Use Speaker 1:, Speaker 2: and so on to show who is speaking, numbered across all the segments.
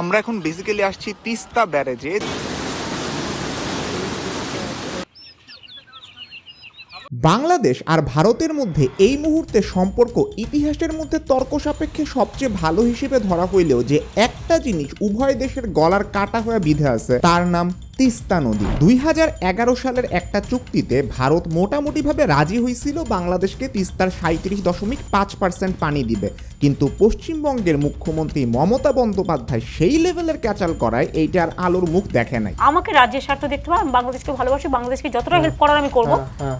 Speaker 1: আমরা এখন বেসিক্যালি আসছি তিস্তা ব্যারেজে।
Speaker 2: বাংলাদেশ আর ভারতের মধ্যে এই মুহূর্তে সম্পর্ক ইতিহাসের মধ্যে তর্ক সাপেক্ষে সবচেয়ে ভালো হিসেবে ধরা হইলেও যে একটা জিনিস উভয় দেশের গলার কাটা হয়ে বিধে আছে, তার নাম তিস্তা নদী। দুই হাজার এগারো সালের একটা চুক্তিতে ভারত মোটামুটিভাবে রাজি হয়েছিল বাংলাদেশকে তিস্তার সাঁত্রিশ দশমিক পাঁচ পার্সেন্ট পানি দিবে। কিন্তু পশ্চিমবঙ্গের মুখ্যমন্ত্রী মমতা বন্দ্যোপাধ্যায় সেই লেভেলের ক্যাচাল করায় এইটার আলোর মুখ দেখে নাই।
Speaker 3: আমাকে রাজ্যের স্বার্থ দেখতে আমি বাংলাদেশকে ভালোবাসি বাংলাদেশকে যতটা হেল্প করার আমি করব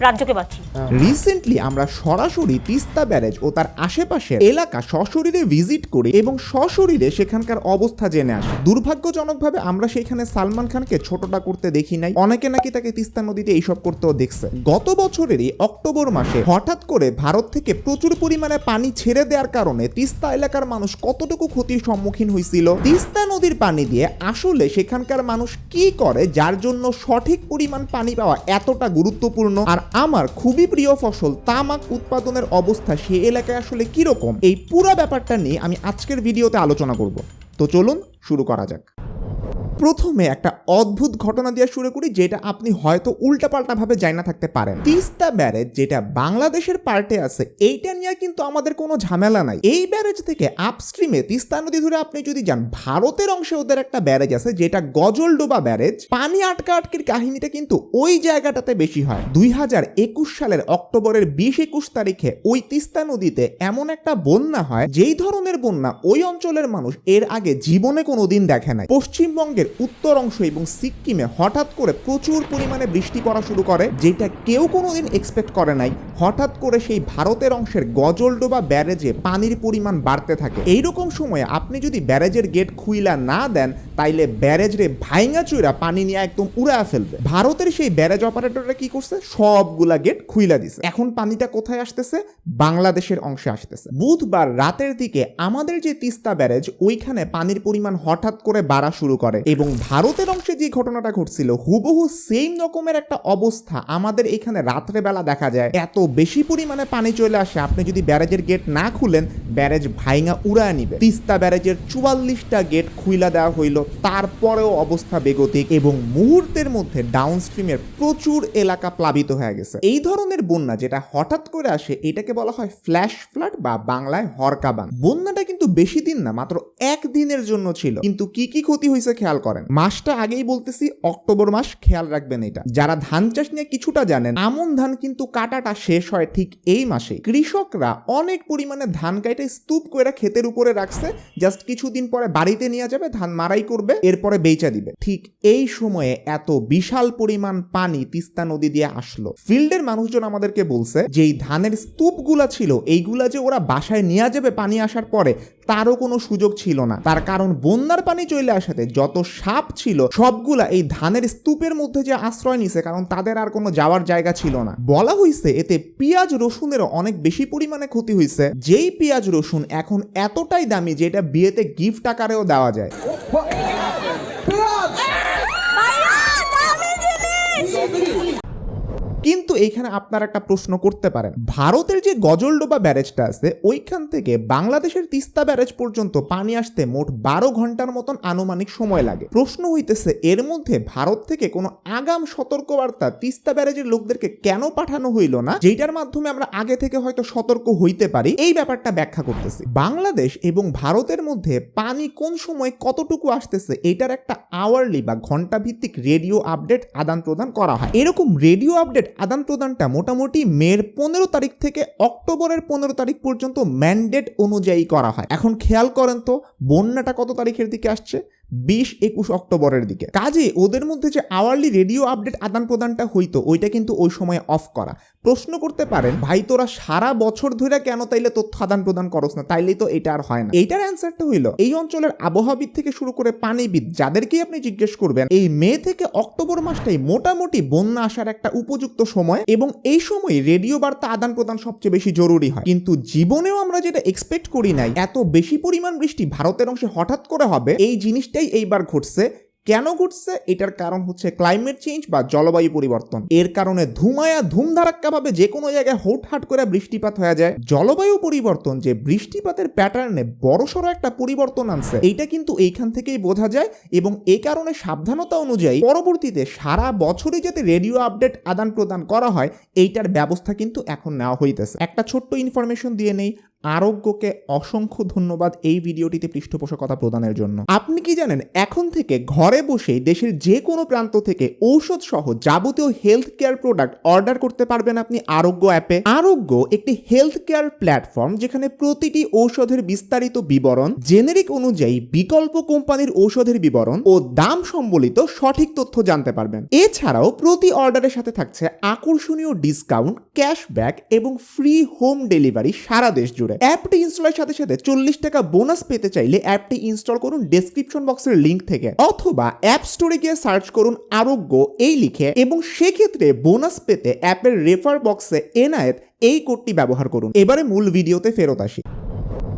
Speaker 3: রাজ্যকে পাচ্ছি
Speaker 2: রিসেন্টলি আমরা সরাসরি তিস্তা ব্যারেজ ও তার আশেপাশের এলাকা সশরীরে ভিজিট করি এবং সশরীরে সেখানকার অবস্থা জেনে আসি। দুর্ভাগ্যজনকভাবে আমরা সেখানে সালমান খানকে ছোটটা করতে দেখি নাই। অনেকে নাকি তাকে তিস্তা নদীতে এইসব করতেও দেখছে। গত বছরেরই অক্টোবর মাসে হঠাৎ করে ভারত থেকে প্রচুর পরিমাণে পানি ছেড়ে দেওয়ার কারণে তিস্তা এলাকার মানুষ কতটুকু ক্ষতির সম্মুখীন হয়েছিল তিস্তা নদীর পানি দিয়ে আসলে সেখানকার মানুষ কি করে, যার জন্য সঠিক পরিমাণ পানি পাওয়া এতটা গুরুত্বপূর্ণ? আর আমার খুবই প্রিয় ফসল তামাক উৎপাদনের অবস্থা সে এলাকায় আসলে কীরকম? এই পুরো ব্যাপারটা নিয়ে আমি আজকের ভিডিওতে আলোচনা করব। তো চলুন শুরু করা যাক। প্রথমে একটা অদ্ভুত ঘটনা দিয়ে শুরু করি, যেটা আপনি হয়তো উল্টাপাল্টা ভাবে যাই না থাকতে পারেন। তিস্তা ব্যারেজ, যেটা বাংলাদেশের পার্টে আছে, এইটা নিয়ে কিন্তু আমাদের কোনো ঝামেলা নাই। এই ব্যারেজ থেকে আপস্ট্রিমে তিস্তা নদী ধরে আপনি যদি যান, ভারতের অংশে ওদের একটা ব্যারেজ আছে, যেটা গজলডোবা ব্যারেজ। পানি আটকা আটকির কাহিনীটা কিন্তু ওই জায়গাটাতে বেশি হয়। দুই হাজার একুশ সালের অক্টোবরের বিশ একুশ তারিখে ওই তিস্তা নদীতে এমন একটা বন্যা হয়, যেই ধরনের বন্যা ওই অঞ্চলের মানুষ এর আগে জীবনে কোনোদিন দেখে নাই। পশ্চিমবঙ্গের উত্তর অংশ এবং সিকিমে হঠাৎ করে প্রচুর পরিমাণে বৃষ্টি পড়া শুরু করে, যেটা কেউ কোনোদিন এক্সপেক্ট করে নাই। হঠাৎ করে সেই ভারতের অংশের গজলডোবা ব্যারেজে পানির পরিমাণ বাড়তে থাকে। এইরকম সময়ে আপনি যদি ব্যারেজের গেট খুইলা না দেন তাইলে ব্যারেজ রে ভাইঙা চুইরা পানি নিয়ে একদম উড়া ফেলবে। ভারতের সেই ব্যারেজ অপারেটররা কি করছে? সবগুলা গেট খুইলা দিছে। এখন পানিটা কোথায় আসতেছে? বাংলাদেশের অংশে আসতেছে। বুধবার রাতের দিকে আমাদের যে তিস্তা ব্যারেজ, ওইখানে পানির পরিমাণ হঠাৎ করে বাড়া শুরু করে এবং ভারতের অংশে যে ঘটনাটা ঘটছিল, হুবহু সেম রকমের একটা অবস্থা আমাদের এখানে রাত্রে বেলা দেখা যায়। এত বেশি পরিমাণে পানি চলে আসে, আপনি যদি ব্যারেজের গেট না খুলেন, ব্যারেজ ভাইঙা উড়ায় নিবে। তিস্তা ব্যারেজের চুয়াল্লিশটা গেট খুইলা দেওয়া হইল। তারপরেও অবস্থা বেগতিক এবং মুহূর্তের মধ্যে ডাউনস্ট্রিমের প্রচুর এলাকা প্লাবিত হয়ে গেছে। এই ধরনের বন্যা যেটা হঠাৎ করে আসে, এটাকে বলা হয় ফ্ল্যাশ ফ্লাড বা বাংলায় হরকাবান বন্যাটা কিন্তু বেশি দিন না, মাত্র এক দিনের জন্য ছিল। কিন্তু কি কি ক্ষতি হয়েছে খেয়াল করেন। মাসটা আগেই বলতেছি, অক্টোবর মাস, খেয়াল রাখবেন এটা। যারা ধান চাষ নিয়ে কিছুটা জানেন, আমন ধান কিন্তু কাটাটা শেষ হয় ঠিক এই মাসে। কৃষকরা অনেক পরিমাণে ধান কাইটে স্তূপ করে ক্ষেতের উপরে রাখছে জাস্ট কিছুদিন পরে বাড়িতে নিয়ে যাবে, ধান মারাই করবে, এরপরে বেচা দিবে। ঠিক এই সময়ে এত বিশাল পরিমাণ পানি তিস্তা নদী দিয়ে আসলো। ফিল্ডের মানুষজন আমাদেরকে বলছে যে, এই ধানের স্তূপগুলা ছিল, এইগুলা যে ওরা বাসায় নিয়ে যাবে পানি আসার পরে, তারও কোনো সুযোগ ছিল না। তার কারণ বন্যার পানি চলে আসাতে যত সাপ ছিল, সবগুলা এই ধানের স্তূপের মধ্যে যে আশ্রয় নিছে, কারণ তাদের আর কোনো যাওয়ার জায়গা ছিল না। বলা হয়েছে এতে পেঁয়াজ রসুনেরও অনেক বেশি পরিমাণে ক্ষতি হয়েছে যেই পেঁয়াজ রসুন এখন এতটাই দামি যে এটা বিয়েতে গিফট আকারেও দেওয়া যায়। কিন্তু এইখানে আপনারা একটা প্রশ্ন করতে পারেন। ভারতের যে গজলডোবা ব্যারেজটা আছে, ওইখান থেকে বাংলাদেশের তিস্তা ব্যারেজ পর্যন্ত পানি আসতে মোট বারো ঘণ্টার মতন আনুমানিক সময় লাগে। প্রশ্ন হইতেছে, এর মধ্যে ভারত থেকে কোনো আগাম সতর্কবার্তা তিস্তা ব্যারেজের লোকদেরকে কেন পাঠানো হইল না যেটার মাধ্যমে আমরা আগে থেকে হয়তো সতর্ক হইতে পারি? এই ব্যাপারটা ব্যাখ্যা করতেছি। বাংলাদেশ এবং ভারতের মধ্যে পানি কোন সময় কতটুকু আসতেছে, এটার একটা আওয়ারলি বা ঘণ্টা ভিত্তিক রেডিও আপডেট আদান প্রদান করা হয়। এরকম রেডিও আপডেট আদান প্রদানটা মোটামুটি মের পনেরো তারিখ থেকে অক্টোবরের পনেরো তারিখ পর্যন্ত ম্যান্ডেট অনুযায়ী করা হয়। এখন খেয়াল করেন তো, বন্যাটা কত তারিখের দিকে আসছে? বিশ একুশ অক্টোবরের দিকে। কাজে ওদের মধ্যে যে আওয়ারলি রেডিও আপডেট আদান প্রদানটা হইতো, ওইটা কিন্তু ওই সময় অফ করা। প্রশ্ন করতে পারেন, ভাই, তোরা সারা বছর ধরে কেন তাইলে তথ্য আদান প্রদান করস না? তাইলেই তো এটা আর হয় না। এইটার অ্যান্সারটা হইল, এই অঞ্চলের আবহাওয়াবিদ থেকে শুরু করে পানিবিদ, যাদেরকেই আপনি জিজ্ঞেস করবেন, এই মে থেকে অক্টোবর মাসটাই মোটামুটি বন্যা আসার একটা উপযুক্ত সময় এবং এই সময় রেডিও বার্তা আদান প্রদান সবচেয়ে বেশি জরুরি হয়। কিন্তু জীবনেও আমরা যেটা এক্সপেক্ট করি নাই, এত বেশি পরিমাণ বৃষ্টি ভারতের অংশে হঠাৎ করে হবে, এই জিনিসটাই এইবার ঘটছে। কেন ঘটছে? এটার কারণ হচ্ছে ক্লাইমেট চেঞ্জ বা জলবায়ু পরিবর্তন। এর কারণে ধুমায়া ধুমধারাক্কা ভাবে যে কোনো জায়গায় হুটহাট করে বৃষ্টিপাত হয়ে যায়। জলবায়ু পরিবর্তন যে বৃষ্টিপাতের প্যাটার্নে বড়সড় একটা পরিবর্তন আনছে, এইটা কিন্তু এইখান থেকেই বোঝা যায় এবং এই কারণে সাবধানতা অনুযায়ী পরবর্তীতে সারা বছরে যাতে রেডিও আপডেট আদান প্রদান করা হয়, এইটার ব্যবস্থা কিন্তু এখন নেওয়া হইতেছে। একটা ছোট্ট ইনফরমেশন দিয়ে নেই আরোগ্যকে অসংখ্য ধন্যবাদ এই ভিডিওটিতে পৃষ্ঠপোষকতা প্রদানের জন্য। আপনি কি জানেন, এখন থেকে ঘরে বসেই দেশের যে কোনো প্রান্ত থেকে ঔষধ সহ যাবতীয় হেলথ কেয়ার প্রোডাক্ট অর্ডার করতে পারবেন আপনি আরোগ্য অ্যাপে। আরোগ্য একটি হেলথ কেয়ার প্ল্যাটফর্ম যেখানে প্রতিটি ঔষধের বিস্তারিত বিবরণ জেনেরিক অনুযায়ী বিকল্প কোম্পানির ঔষধের বিবরণ ও দাম সম্বলিত সঠিক তথ্য জানতে পারবেন। এছাড়াও প্রতি অর্ডারের সাথে থাকছে আকর্ষণীয় ডিসকাউন্ট ক্যাশব্যাক এবং ফ্রি হোম ডেলিভারি সারা দেশ জুড়ে। অ্যাপটি ইনস্টলের সাথে সাথে চল্লিশ টাকা বোনাস পেতে চাইলে অ্যাপটি ইনস্টল করুন ডেসক্রিপশন বক্সের লিঙ্ক থেকে। অথবা অ্যাপ স্টোরে গিয়ে সার্চ করুন আরোগ্য এই লিখে এবং সেক্ষেত্রে বোনাস পেতে অ্যাপের রেফার বক্সে এনায়েত এই কোডটি ব্যবহার করুন। এবারে মূল ভিডিওতে ফেরত আসি।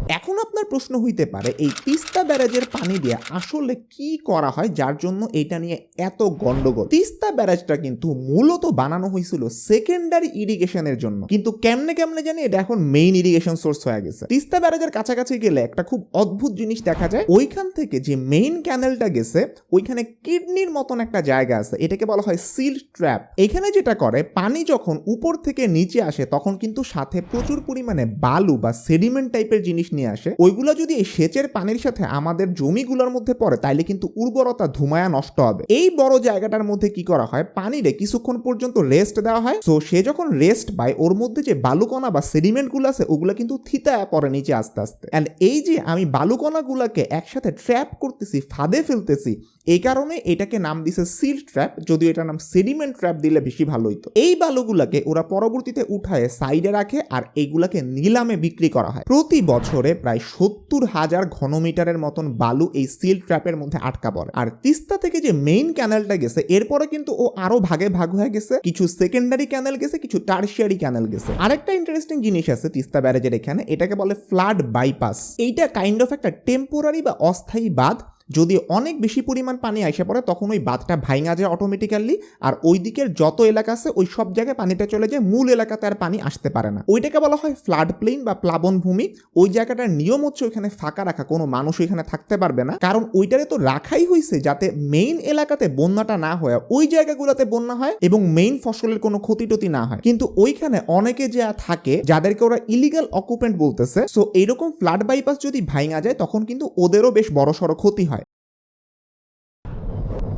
Speaker 2: এখন আপনার প্রশ্ন হইতে পারে, এই তিস্তা ব্যারাজের পানি দিয়ে আসলে কি করা হয়? যার জন্য এটা নিয়ে এত গন্ডগোল। তিস্তা ব্যারাজটা কিন্তু মূলত বানানো হয়েছিল সেকেন্ডারি ইরিগেশনের জন্য। কিন্তু কেমনে কেমনে জানি এটা এখন মেইন ইরিগেশন সোর্স হয়ে গেছে। তিস্তা ব্যারাজের কাছাকাছি গেলে একটা খুব অদ্ভুত জিনিস দেখা যায়। ওইখান থেকে যে মেইন ক্যানেলটা গেছে, ওইখানে কিডনির মতন একটা জায়গা আছে। এটাকে বলা হয় সিল ট্র্যাপ এখানে যেটা করে, পানি যখন উপর থেকে নিচে আসে, তখন কিন্তু সাথে প্রচুর পরিমাণে বালু বা সেডিমেন্ট টাইপের জিনিস নিয়ে আসে। ওইগুলো যদি এই সেচের পানির সাথে আমাদের জমিগুলোর মধ্যে পড়ে, তাইলে কিন্তু উর্বরতা ধুমায়া নষ্ট হবে। এই বড় জায়গাটার মধ্যে কি করা হয়? পানিরে কিছুক্ষণ পর্যন্ত রেস্ট দেওয়া হয়। তো সে যখন রেস্ট পায়, ওর মধ্যে যে বালুকণা বা সেডিমেন্টগুলো আছে, ওগুলো কিন্তু থিতায় পড়ে নিচে আস্তে আস্তে। অ্যান্ড এই যে আমি বালুকণা গুলাকে একসাথে ট্র্যাপ করতেছি, ফাঁদে ফেলতেছি, এই কারণে এটাকে নাম দিছে সিল ট্র্যাপ যদিও এটার নাম সেডিমেন্ট ট্র্যাপ দিলে বেশি ভালো হইতো। এই বালুগুলাকে ওরা পরবর্তীতে উঠায় সাইডে রাখে আর এইগুলাকে নিলামে বিক্রি করা হয়। প্রতি বছরে প্রায় সত্তর হাজার ঘনমিটারের মতন বালু এই সিল ট্র্যাপের মধ্যে আটকা পড়ে। আর তিস্তা থেকে যে মেইন ক্যানেলটা গেছে, এরপরে কিন্তু ও আরও ভাগে ভাগ হয়ে গেছে। কিছু সেকেন্ডারি ক্যানেল গেছে, কিছু টার্সিয়ারি ক্যানেল গেছে। আরেকটা ইন্টারেস্টিং জিনিস আছে তিস্তা ব্যারেজের এখানে, এটাকে বলে ফ্লাড বাইপাস এইটা কাইন্ড অফ একটা টেম্পোরারি বা অস্থায়ী বাঁধ। যদি অনেক বেশি পরিমাণ পানি আইসে পড়ে, তখন ওই বাঁধটা ভাঙা যায় অটোমেটিক্যালি আর ওই দিকের যত এলাকা আছে, ওই সব জায়গায় পানিটা চলে যায়, মূল এলাকাতে আর পানি আসতে পারে না। ওইটাকে বলা হয় ফ্লাড প্লেন বা প্লাবন ভূমি। ওই জায়গাটার নিয়ম হচ্ছে ওইখানে ফাঁকা রাখা, কোনো মানুষ ওইখানে থাকতে পারবে না। কারণ ওইটারে তো রাখাই হয়েছে যাতে মেইন এলাকাতে বন্যাটা না হয় ওই জায়গাগুলোতে বন্যা হয় এবং মেইন ফসলের কোনো ক্ষতি টতি না হয়। কিন্তু ওইখানে অনেকে যা থাকে, যাদেরকে ওরা ইলিগাল অকুপেন্ট বলতেছে সো এইরকম ফ্লাড বাইপাস যদি ভাঙা যায়, তখন কিন্তু ওদেরও বেশ বড় সড়ো ক্ষতি হয়।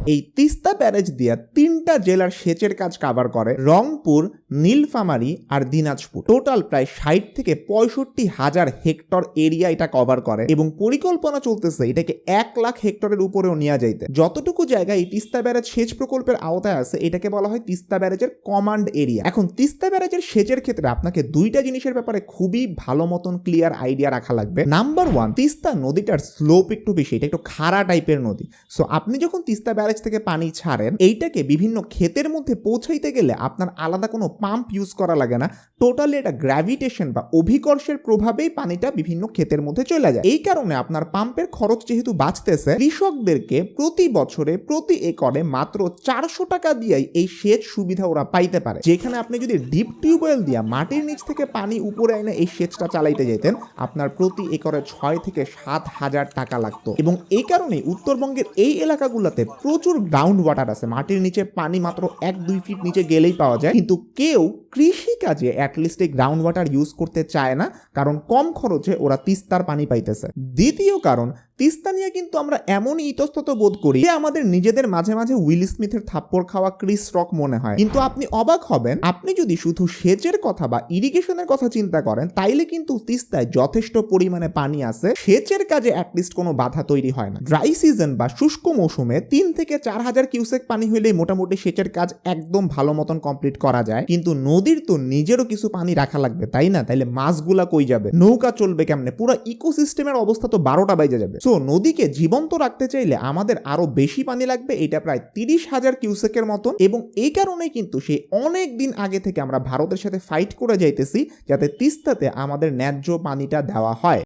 Speaker 2: এই তিস্তা ব্যারেজ দিয়ে তিনটা জেলার সেচের কাজ কাভার করে রংপুর নীলফামারী আর দিনাজপুর। টোটাল প্রায় ষাট থেকে পঁয়ষট্টি হাজার হেক্টর এরিয়া এটা কভার করে এবং পরিকল্পনা চলতেছে এটাকে এক লাখ হেক্টরের উপরেও নিয়ে যাইতে। যতটুকু জায়গা এই তিস্তা ব্যারেজ সেচ প্রকল্পের আওতায় আছে, এটাকে বলা হয় তিস্তা ব্যারেজের কমান্ড এরিয়া এখন তিস্তা ব্যারেজের সেচের ক্ষেত্রে আপনাকে দুইটা জিনিসের ব্যাপারে খুবই ভালো মতন ক্লিয়ার আইডিয়া রাখা লাগবে। নাম্বার ওয়ান তিস্তা নদীটার স্লোপ একটু বেশি, এটা একটু খাড়া টাইপের নদী। সো আপনি যখন তিস্তা ব্যারেজ থেকে পানি ছাড়েন, এইটাকে বিভিন্ন ক্ষেতের মধ্যে পৌঁছাইতে গেলে আপনার আলাদা কোনো পাম্প ইউজ করা লাগে না টোটালি এটা গ্র্যাভিটেশন বা অভিকর্ষের প্রভাবেই পানিটা বিভিন্ন ক্ষেতের মধ্যে চলে যায়। এই কারণে আপনার পাম্পের খরচ যেহেতু বাঁচতেছে, কৃষকদেরকে প্রতি বছরে, প্রতি একরে মাত্র চারশো টাকা দিয়েই এই সেচ সুবিধা ওরা পাইতে পারে। যেখানে আপনি যদি ডিপ টিউবওয়েল দিয়া মাটির নিচ থেকে পানি উপরে এনে এই সেচটা চালাইতে যেতেন আপনার প্রতি একরে ছয় থেকে সাত হাজার টাকা লাগতো। এবং এই কারণে উত্তরবঙ্গের এই এলাকাগুলোতে প্রচুর গ্রাউন্ড ওয়াটার আছে। মাটির নিচে পানি মাত্র এক দুই ফিট নিচে গেলেই পাওয়া যায়। কিন্তু কেউ কৃষি কাজে অ্যাটলিস্ট এই গ্রাউন্ড ওয়াটার ইউজ করতে চায় না, কারণ কম খরচে ওরা তিস্তার পানি পাইতেছে। দ্বিতীয় কারণ তিস্তা নিয়ে কিন্তু আমরা এমনই ইতস্তত বোধ করি যে আমাদের নিজেদের মাঝে মাঝে উইল স্মিথের থাপ্পড় খাওয়া ক্রিস রক মনে হয়। কিন্তু আপনি অবাক হবেন, আপনি যদি শুধু সেচের কথা বা ইরিগেশনের কথা চিন্তা করেন, তাইলে কিন্তু তিস্তায় যথেষ্ট পরিমাণে পানি আছে। সেচের কাজে অ্যাটলিস্ট কোনো বাধা তৈরি হয় না। ড্রাই সিজন বা শুষ্ক মৌসুমে তিন থেকে চার হাজার কিউসেক পানি হইলেই মোটামুটি সেচের কাজ একদম ভালো মতন কমপ্লিট করা যায়। কিন্তু নদীর তো নিজেরও কিছু পানি রাখা লাগবে, তাই না? তাইলে মাছগুলা কই যাবে? নৌকা চলবে কেমনে? পুরো ইকোসিস্টেমের অবস্থা তো বারোটা বাইজে যাবে। সো নদীকে জীবন্ত রাখতে চাইলে আমাদের আরও বেশি পানি লাগবে, এটা প্রায় তিরিশ হাজার কিউসেকের মতন। এবং এই কারণে কিন্তু সেই অনেক দিন আগে থেকে আমরা ভারতের সাথে ফাইট করে যাইতেছি, যাতে তিস্তাতে আমাদের ন্যায্য পানিটা দেওয়া হয়।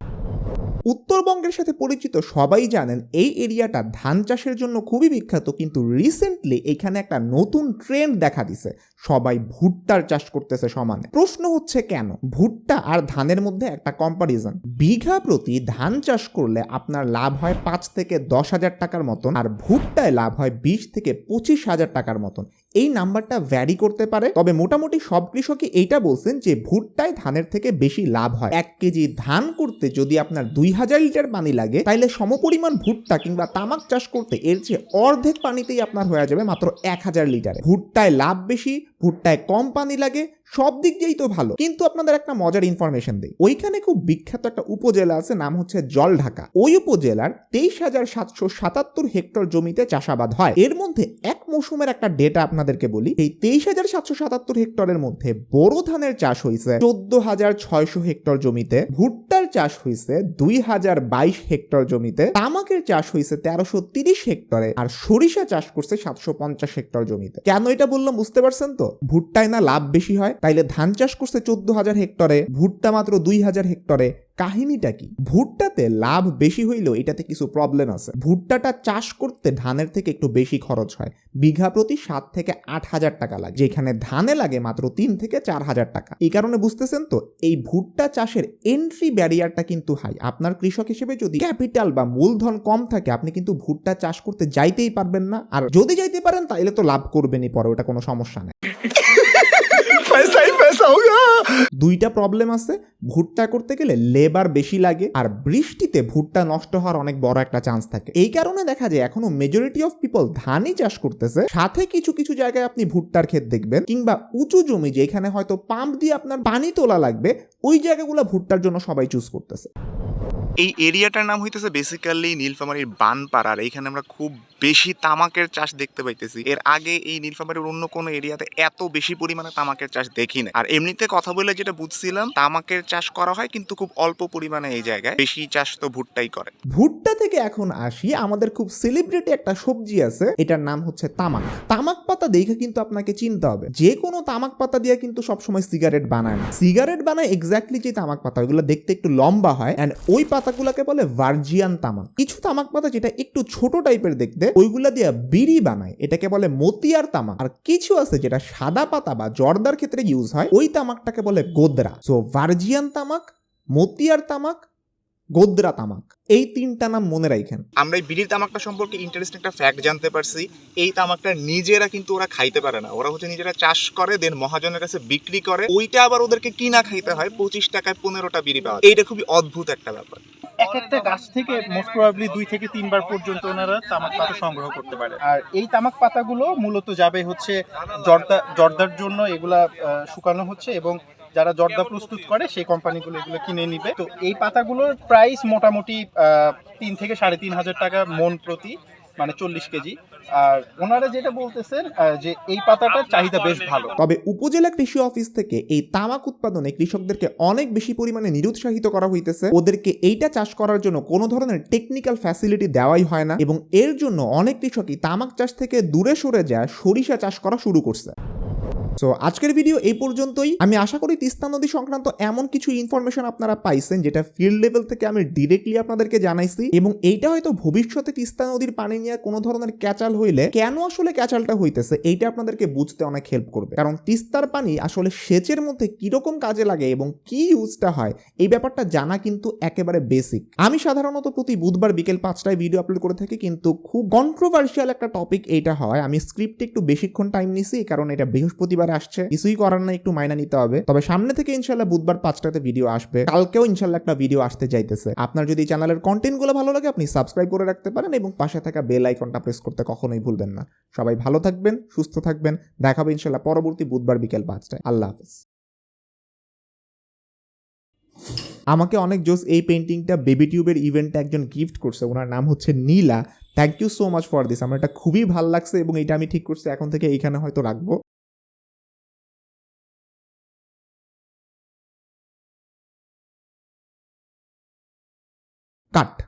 Speaker 2: উত্তরবঙ্গের সাথে পরিচিত সবাই জানেন এই এরিয়াটা ধান চাষের জন্য খুবই বিখ্যাত, কিন্তু রিসেন্টলি এখানে একটা নতুন ট্রেন্ড দেখা দিছে। সবাই ভুট্টার চাষ করতেছে সমানে। প্রশ্ন হচ্ছে কেন? ভুট্টা আর ধানের মধ্যে একটা কম্পারিজন বিঘা প্রতি ধান চাষ করলে আপনার লাভ হয় পাঁচ থেকে দশ হাজার টাকার মতন, আর ভুট্টায় লাভ হয় বিশ থেকে পঁচিশ হাজার টাকার মতন। এই নাম্বারটা ভ্যারি করতে পারে, তবে মোটামুটি সব কৃষকই এইটা বলছেন যে ভুট্টায় ধানের থেকে বেশি লাভ হয়। এক কেজি ধান করতে যদি আপনার দুই হাজার লিটার পানি লাগে, তাইলে সমপরিমাণ ভুট্টা কিংবা তামাক চাষ করতে এর চেয়ে অর্ধেক পানিতেই আপনার হয়ে যাবে মাত্র এক হাজার লিটারে। ভুট্টায় লাভ বেশি ভুট্টায় কম পানি লাগে, সব দিক দিয়েই তো ভালো। কিন্তু আপনাদের একটা মজার ইনফরমেশন দিই। ওইখানে খুব বিখ্যাত একটা উপজেলা আছে, নাম হচ্ছে জলঢাকা। ওই উপজেলার তেইশ হাজার সাতশো সাতাত্তর হেক্টর জমিতে চাষাবাদ হয়। এর মধ্যে এক মৌসুমের একটা ডেটা আপনাদেরকে বলি, এই তেইশ হাজার সাতশো সাতাত্তর হেক্টরের মধ্যে বোরো ধানের চাষ হয়েছে চোদ্দ হাজার ছয়শো হেক্টর জমিতে, ভুট্টার চাষ হয়েছে দুই হাজার বাইশ হেক্টর জমিতে, তামাকের চাষ হয়েছে তেরোশো তিরিশ হেক্টরে, আর সরিষা চাষ করছে সাতশো পঞ্চাশ হেক্টর জমিতে। কেন এটা বললাম বুঝতে পারছেন তো? ভুট্টায় না লাভ বেশি হয়, তাইলে ধান চাষ করছে চোদ্দ হাজার হেক্টরে, ভুট্টা মাত্র দুই হাজার হেক্টরে। কাহিনীটা কি? ভুট্টাতে লাভ বেশি হইলেও এটাতে কিছু প্রবলেম আছে। ভুট্টাটা চাষ করতে ধানের থেকে একটু বেশি খরচ হয়। বিঘা প্রতি সাত থেকে আট হাজার টাকা লাগে। যেখানে ধানে লাগে মাত্র তিন থেকে চার হাজার টাকা। এই কারণে বুঝতেছেন তো, এই ভুট্টা চাষের এন্ট্রি ব্যারিয়ারটা কিন্তু হাই আপনার কৃষক হিসেবে যদি ক্যাপিটাল বা মূলধন কম থাকে, আপনি কিন্তু ভুট্টা চাষ করতে যাইতেই পারবেন না। আর যদি যাইতে পারেন তাহলে তো লাভ করবেনই, পরে ওটা কোনো সমস্যা নেই।
Speaker 1: পয়সাই পয়সা হোগা
Speaker 2: দুইটা প্রবলেম আছে। ভুট্টা করতে গেলে লেবার বেশি লাগে আর বৃষ্টিতে ভুট্টা নষ্ট হওয়ার অনেক বড় একটা চান্স থাকে। এই কারণে দেখা যায় এখনও মেজরিটি অফ পিপল ধানই চাষ করতেছে। সাথে কিছু কিছু জায়গায় আপনি ভুট্টার ক্ষেত দেখবেন কিংবা উঁচু জমি যেখানে হয়তো পাম্প দিয়ে আপনার পানি তোলা লাগবে, ওই জায়গাগুলো ভুট্টার জন্য সবাই চুজ করতেছে।
Speaker 1: এই এরিয়াটার নাম হইতেছে বেসিক্যালি নীলফামারীর বানপাড়া, আর এইখানে আমরা খুব বেশি তামাকের চাষ দেখতে পাইতেছি। এর আগে এই নীলফামারীর অন্য কোনো এরিয়াতে এত বেশি পরিমাণে তামাকের চাষ দেখি না আর এমনিতে কথা বলে যেটা বুঝছিলাম, তামাকের চাষ করা হয় কিন্তু খুব অল্প পরিমাণে এই জায়গায়। বেশি চাষ তো ভুট্টাই করে।
Speaker 2: ভুট্টা থেকে এখন আসি, আমাদের খুব সেলিব্রিটি একটা সবজি আছে, এটার নাম হচ্ছে তামাক। তামাক পাতা দেখে কিন্তু আপনাকে চিনতে হবে, যে কোনো তামাক পাতা দিয়ে কিন্তু সবসময় সিগারেট বানায় না। সিগারেট বানায় এক্স্যাক্টলি যে তামাক পাতা, ওইগুলো দেখতে একটু লম্বা হয় অ্যান্ড ওই পাতাগুলোকে বলে ভার্জিয়ান তামাক। কিছু তামাক পাতা যেটা একটু ছোট টাইপের দেখতে, ওইগুলা দিয়ে বিড়ি বানায়। এটাকে বলে মতিয়ার তামাক। আর কিছু আছে যেটা সাদা পাতা বা জর্দার ক্ষেত্রে ইউজ হয়, ওই তামাকটাকে বলে গোদরা। সো ভার্জিয়ান তামাক, মতিয়ার তামাক গোদরা তামাক। এই তিনটা নাম মনে রাখেন
Speaker 1: আমরা এই বিড়ির তামাকটা সম্পর্কে ইন্টারেস্টিং একটা ফ্যাক্ট জানতে পারছি। এই তামাকটা নিজেরা কিন্তু ওরা খাইতে পারে না। ওরা হচ্ছে নিজেরা চাষ করে দেন মহাজনের কাছে বিক্রি করে। ওইটা আবার ওদেরকে কিনা খাইতে হয় পঁচিশ টাকায় পনেরোটা বিড়ি পাওয়া যায়। এইটা খুবই অদ্ভুত একটা ব্যাপার।
Speaker 4: এক একটা গাছ থেকে মোস্ট প্রবাবলি দুই থেকে তিনবার পর্যন্ত ওনারা তামাক পাতা সংগ্রহ করতে পারে। আর এই তামাক পাতাগুলো মূলত যাবে হচ্ছে জর্দা জর্দার জন্য এগুলা শুকানো হচ্ছে এবং যারা জর্দা প্রস্তুত করে সেই কোম্পানিগুলো এগুলো কিনে নিবে। তো এই পাতাগুলোর প্রাইস মোটামুটি তিন থেকে সাড়ে তিন হাজার টাকা মন প্রতি মানে চল্লিশ কেজি। আর ওনারা যেটা বলতেছেন যে এই পাতাটার চাহিদা বেশ ভালো।
Speaker 2: তবে উপজেলা কৃষি অফিস থেকে এই তামাক উৎপাদনে কৃষকদেরকে অনেক বেশি পরিমাণে নিরুৎসাহিত করা হইতেছে। ওদেরকে এইটা চাষ করার জন্য কোনো ধরনের টেকনিক্যাল ফ্যাসিলিটি দেওয়াই হয় না। এবং এর জন্য অনেক কৃষকই তামাক চাষ থেকে দূরে সরে যায় সরিষা চাষ করা শুরু করছে। সো আজকের ভিডিও এই পর্যন্তই। আমি আশা করি তিস্তা নদী সংক্রান্ত এমন কিছু ইনফরমেশন আপনারা পাইছেন যেটা ফিল্ড লেভেল থেকে আমি ডিরেক্টলি আপনাদেরকে জানাইছি এবং এইটা হয়তো ভবিষ্যতে তিস্তা নদীর পানি নিয়ে কোনো ধরনের ক্যাচাল হইলে কেন আসলে ক্যাচালটা হইতেছে এইটা আপনাদেরকে বুঝতে অনেক হেল্প করবে। কারণ তিস্তার পানি আসলে সেচের মধ্যে কীরকম কাজে লাগে এবং কি ইউজটা হয়, এই ব্যাপারটা জানা কিন্তু একেবারে বেসিক আমি সাধারণত প্রতি বুধবার বিকেল পাঁচটায় ভিডিও আপলোড করে থাকি, কিন্তু খুব কন্ট্রোভার্সিয়াল একটা টপিক এইটা হয়। আমি স্ক্রিপ্টে একটু বেশিক্ষণ টাইম নিছি কারণ এটা বৃহস্পতিবার আসছে, কিছুই করার না একটু মাইনা নিতে হবে। তবে সামনে থেকে ইনশাল্লাহ বুধবার পাঁচটাতে ভিডিও আসবে। কালকেও ইনশাল্লাহ একটা ভিডিও আসতে যাইতেছে। আপনার যদি চ্যানেলের কন্টেন্টগুলো ভালো লাগে, আপনি সাবস্ক্রাইব করে রাখতে পারেন এবং পাশে থাকা বেল আইকনটা প্রেস করতে কখনোই ভুলবেন না। সবাই ভালো থাকবেন, সুস্থ থাকবেন। দেখাবে ইনশাল্লাহ পরবর্তী বুধবার বিকেল পাঁচটায়। আল্লাহ হাফিজ। আমাকে অনেক জোস এই পেন্টিংটা বেবি টিউবের ইভেন্টে একজন গিফট করছে। ওনার নাম হচ্ছে Nila. Thank you so much for this আমার এটা খুবই ভালো লাগছে এবং এটা আমি ঠিক করছি। এখন থেকে এইখানে হয়তো রাখব। কাট